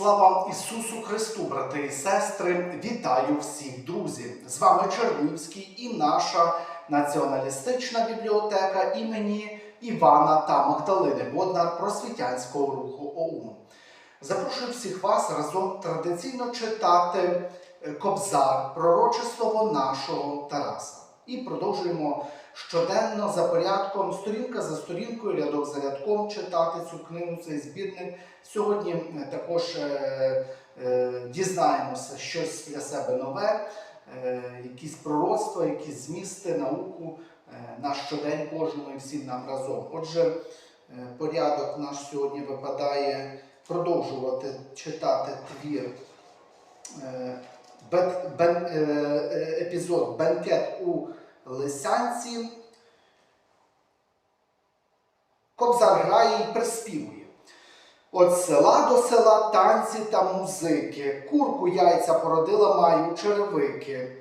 Слава Ісусу Христу, брати і сестри! Вітаю всіх, друзі! З вами Чернівський і наша націоналістична бібліотека імені Івана та Магдалини Боднар просвітянського руху ОУН. Запрошую всіх вас разом традиційно читати е, Кобзар, пророче слово нашого Тараса. І продовжуємо щоденно за порядком, сторінка за сторінкою, рядок за рядком читати цю книгу, цей збірник. Сьогодні е, також е, е, дізнаємося щось для себе нове, е, якісь пророцтва, якісь змісти, науку е, на щодень кожному і всім нам разом. Отже, е, порядок наш сьогодні випадає продовжувати читати твір. е, бен- е, е, епізод Бенкет у Лисянці. Кобзар грає і приспівує. От села до села танці та музики, курку яйця породила маю черевики.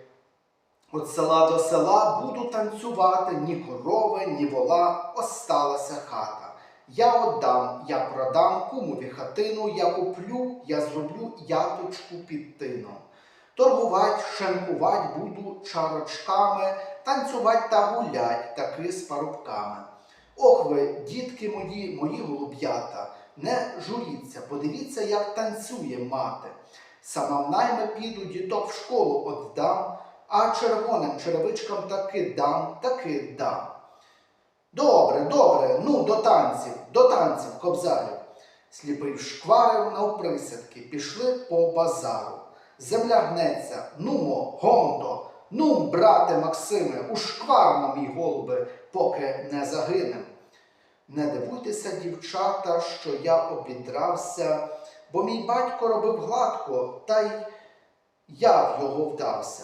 От села до села буду танцювати, ні корови, ні вола, осталася хата. Я отдам, я продам кумові хатину, я куплю, я зроблю яточку під тином. Торгувать, шенкувать буду чарочками, танцювать та гулять таки з парубками. Ох ви, дітки мої, мої голуб'ята, не журіться, подивіться, як танцює мати. Сама в найми піду, діток в школу отдам, а червоним черевичкам таки дам, таки дам. Добре, добре, ну до танців, до танців, кобзарю. Сліпий шкварив навприсядки, пішли по базару. Земля гнеться, нумо, гонто, нум, брате Максиме, у шквар, мій голубе, поки не загинем. Не дивуйтеся, дівчата, що я обідрався, бо мій батько робив гладко, та й я в його вдався.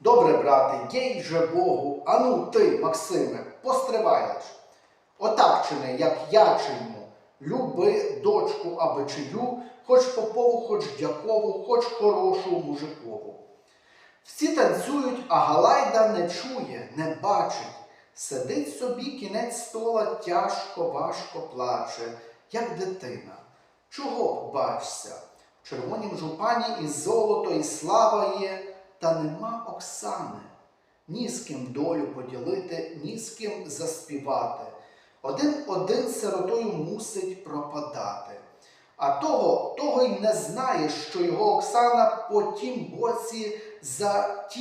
Добре, брате, їй же Богу, ану ти, Максиме, постривай лиш. Отак чини, як я чиню, люби дочку аби чию, хоч попову, хоч дякову, хоч хорошу мужикову. Всі танцюють, а Галайда не чує, не бачить. Сидить собі кінець стола, тяжко, важко плаче, як дитина. Чого бачся? В червонім жупані і золото, і слава є, та нема Оксани. Ні з ким долю поділити, ні з ким заспівати. Один один сиротою мусить пропадати. А того, того й не знає, що його Оксана по тім боці за ті